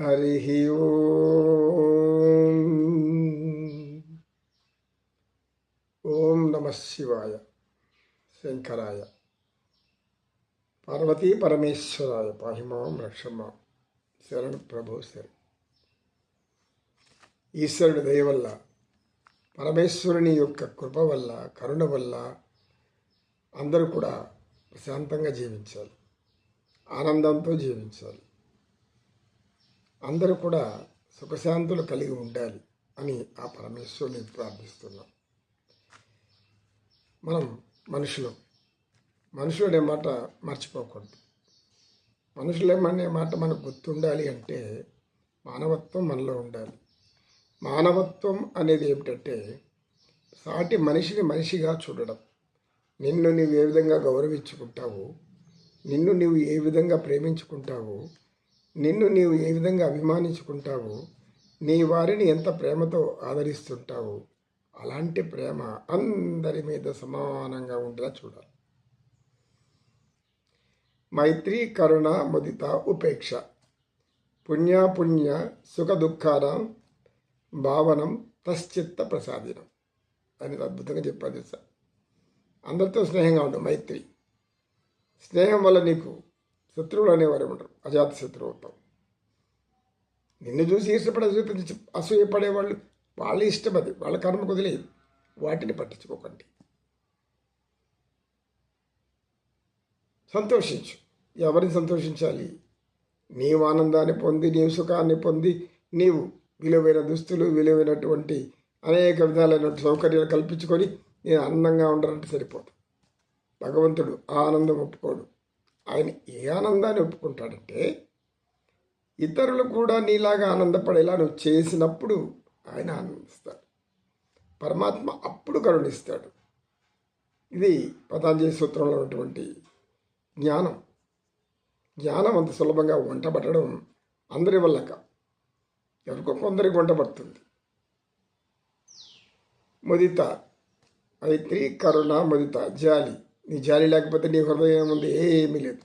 हरिः ఓం నమ శివాయ శంకరాయ పార్వతీ పరమేశ్వరాయ పాహిమాం రక్షమా శరణ్ ప్రభు శరణ్ ఈశ్వరుడి దయ వల్ల పరమేశ్వరుని యొక్క కృప వల్ల కరుణ వల్ల అందరూ కూడా ప్రశాంతంగా జీవించాలి. ఆనందంతో జీవించాలి. అందరూ కూడా సుఖశాంతులు కలిగి ఉండాలి అని ఆ పరమేశ్వరుని ప్రార్థిస్తున్నాం. మనం మనుషులు. మనుషులు మాట మర్చిపోకూడదు. మనుషులేమనే మాట మనకు గుర్తుండాలి అంటే మానవత్వం మనలో ఉండాలి. మానవత్వం అనేది ఏమిటంటే సాటి మనిషిని మనిషిగా చూడడం. నిన్ను నీవు ఏ విధంగా గౌరవించుకుంటావు? నిన్ను నీవు ఏ విధంగా ప్రేమించుకుంటావు? నిన్ను నీవు ఏ విధంగా అభిమానించుకుంటావు నీ వారిని ఎంత ప్రేమతో ఆదరిస్తుంటావు అలాంటి ప్రేమ అందరి మీద సమానంగా ఉండేలా చూడాలి. మైత్రి కరుణ ముదిత ఉపేక్ష. పుణ్యాపుణ్య సుఖ దుఃఖానం భావనం తశ్చిత్త ప్రసాదినం. అని అద్భుతంగా చెప్పారు సార్ అందరితో స్నేహంగా ఉండు మైత్రి. స్నేహం వల్ల నీకు శత్రువులు అనేవారు ఉంటారు అజాత శత్రువు అవుతాం. నిన్ను చూసి ఇష్టపడే చూపించి అసూయపడేవాళ్ళు వాళ్ళ ఇష్టం అది. వాళ్ళ కర్మ కుదిలేదు వాటిని పట్టించుకోకండి. సంతోషించు. ఎవరిని సంతోషించాలి? నీవు ఆనందాన్ని పొంది నీవు సుఖాన్ని పొంది నీవు విలువైన దుస్తులు విలువైనటువంటి అనేక విధాలైన సౌకర్యాలు కల్పించుకొని నేను ఆనందంగా ఉండాలంటే సరిపోదు. భగవంతుడు ఆనందం ఒప్పుకోడు. ఆయన ఏ ఆనందాన్ని ఒప్పుకుంటాడంటే ఇతరులు కూడా నీలాగా ఆనందపడేలా నువ్వు చేసినప్పుడు ఆయన ఆనందిస్తాడు. పరమాత్మ అప్పుడు కరుణిస్తాడు. ఇది పతాంజలి సూత్రంలో ఉన్నటువంటి జ్ఞానం. జ్ఞానం అంత సులభంగా వంట పట్టడం అందరి వల్ల కా ఎవరికో కొందరికి వంట పడుతుంది ముదిత మైత్రి కరుణ ముదిత జాలి. నీ జాలి లేకపోతే నీ హృదయం ఉంది ఏమీ లేదు.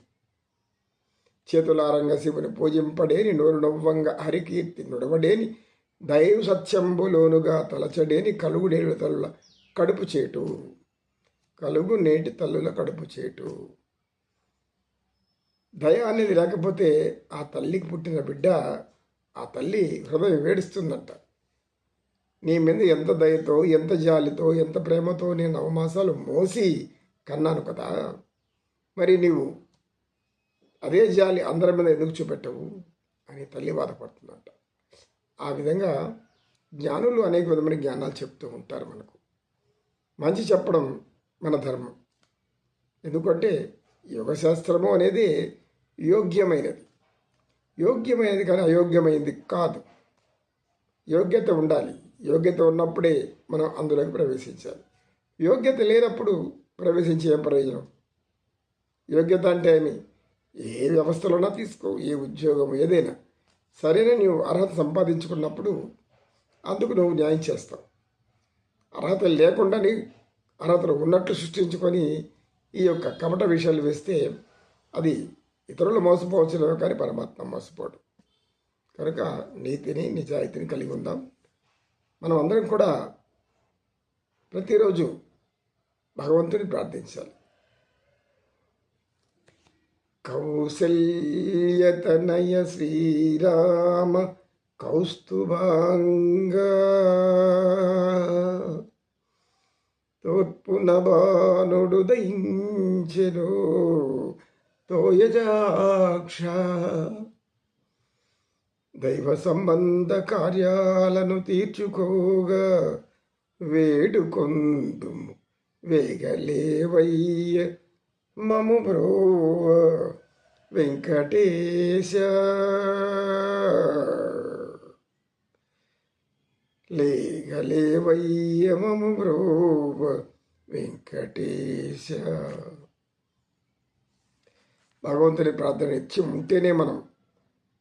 చేతులారంగా శివుని పూజింపడేని నోరు నవ్వంగా హరికీర్తి నుడవడేని దైవ సత్యంబులోనుగా తలచడేని కలుగు నేడు తల్లుల కడుపు చేటు. కలుగు నేటి తల్లుల కడుపు చేటు. దయ అనేది లేకపోతే ఆ తల్లికి పుట్టిన బిడ్డ ఆ తల్లి హృదయం వేడుస్తుందంట నీ మీద ఎంత దయతో ఎంత జాలితో ఎంత ప్రేమతో నేను నవమాసాలు మోసి కన్నాను కదా. మరి నీవు అదే జాలి అందరి మీద ఎందుకు చూపెట్టవు అని తల్లి బాధపడుతుందంట. ఆ విధంగా జ్ఞానులు అనేక విధమైన జ్ఞానాలు చెప్తూ ఉంటారు మనకు. మంచి చెప్పడం మన ధర్మం. ఎందుకంటే యోగశాస్త్రము అనేది యోగ్యమైనది. యోగ్యమైనది కానీ అయోగ్యమైనది కాదు. యోగ్యత ఉండాలి. యోగ్యత ఉన్నప్పుడే మనం అందులోకి ప్రవేశించాలి. యోగ్యత లేనప్పుడు ప్రవేశించే ఏం ప్రయోజనం. యోగ్యత అంటే ఏమి? ఏ వ్యవస్థలోనా తీసుకో ఏ ఉద్యోగం ఏదైనా. సరైన నువ్వు అర్హత సంపాదించుకున్నప్పుడు అందుకు నువ్వు న్యాయం చేస్తావు. అర్హత లేకుండా నీ అర్హతలు ఉన్నట్లు సృష్టించుకొని ఈ యొక్క కపట విషయాలు వేస్తే అది ఇతరులు మోసపోవచ్చునో కానీ పరమాత్మ మోసపోడు. కనుక నీతిని నిజాయితీని కలిగి ఉందాం. మనం అందరం కూడా ప్రతిరోజు భగవంతుని ప్రార్థించాలి. కౌసల్యతనయ శ్రీరామ కౌస్తుభాంగ. తోర్పున బాణుడు దయించెను తోయజాక్ష. దైవ సంబంధ కార్యాలను తీర్చుకోగా వేడుకొందుము. వేగలేవయ్య మము బ్రోవ వెంకటేశ. లేగలేవయ్య మము బ్రోవ వెంకటేశ. భగవంతుని ప్రార్థన ఇచ్చి ఉంటేనే మనం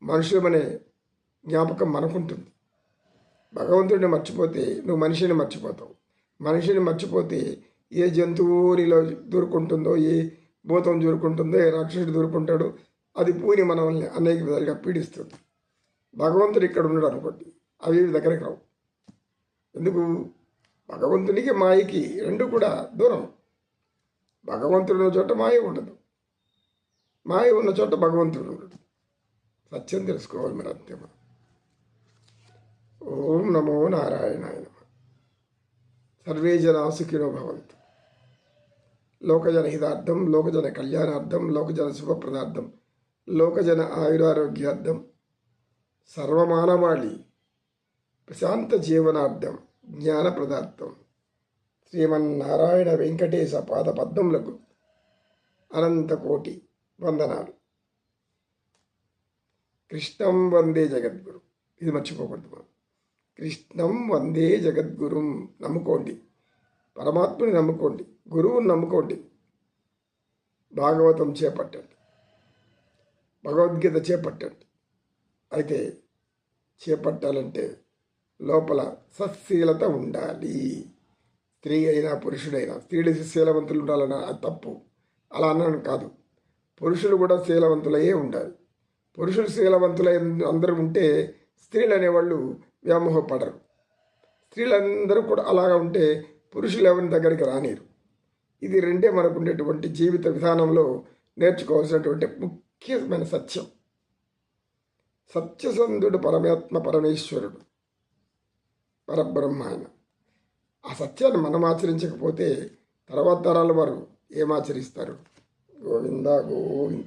మనుషులమనే జ్ఞాపకం మనకుంటుంది. భగవంతుడిని మర్చిపోతే నువ్వు మనిషిని మర్చిపోతావు. మనిషిని మర్చిపోతే ఏ జంతువు నీలో దూరుకుంటుందో ఏ భూతం దూరుకుంటుందో ఏ రాక్షసుడు దూరుకుంటాడో అది పూని మనల్ని అనేక విధాలుగా పీడిస్తుంది. భగవంతుడు ఇక్కడ ఉన్నాడు అనుకోండి. అవి దగ్గరికి రావు. ఎందుకు? భగవంతునికి మాయకి రెండు కూడా దూరం. భగవంతుడు ఉన్న చోట మాయ ఉండదు. మాయ ఉన్న చోట భగవంతుడు ఉండడు. సత్యం తెలుసుకోవాలి మరి అంతే ఓం నమో నారాయణాయ నమ. సర్వే జనా సుఖినో భవంతు. లోకజన హితార్థం లోకజన కళ్యాణార్థం లోకజన శుభప్రదార్థం లోకజన ఆయురారోగ్యార్థం సర్వమానవాళి ప్రశాంత జీవనార్థం జ్ఞానప్రదార్థం. శ్రీమన్నారాయణ వెంకటేశ పాద పద్మములకు అనంతకోటి వందనాలు. కృష్ణం వందే జగద్గురు. ఇది మర్చిపోకూడదు మనం. కృష్ణం వందే జగద్గురుం. నమ్ముకోండి. పరమాత్మని నమ్ముకోండి గురువుని నమ్ముకోండి. భాగవతం చేపట్టండి. భగవద్గీత చేపట్టండి. అయితే చేపట్టాలంటే లోపల సత్శీలత ఉండాలి. స్త్రీ అయినా పురుషుడైనా స్త్రీలు శీలవంతులు ఉండాలన్న అది తప్పు. అలా అన్నాను కాదు. పురుషులు కూడా శీలవంతులయ్యే ఉండాలి. పురుషులు శీలవంతులై అందరూ ఉంటే స్త్రీలు అనేవాళ్ళు వ్యామోహపడరు. స్త్రీలందరూ కూడా అలాగా ఉంటే పురుషులు ఎవరి దగ్గరికి రానిరు. ఇది రెండే మనకు ఉండేటువంటి జీవిత విధానంలో నేర్చుకోవాల్సినటువంటి ముఖ్యమైన సత్యం. సత్యసంధుడు పరమాత్మ పరమేశ్వరుడు పరబ్రహ్మ ఆయన ఆ సత్యాన్ని మనం ఆచరించకపోతే తర్వాత తరాల వారు ఏమాచరిస్తారు గోవిందా గోవింద గోవింద.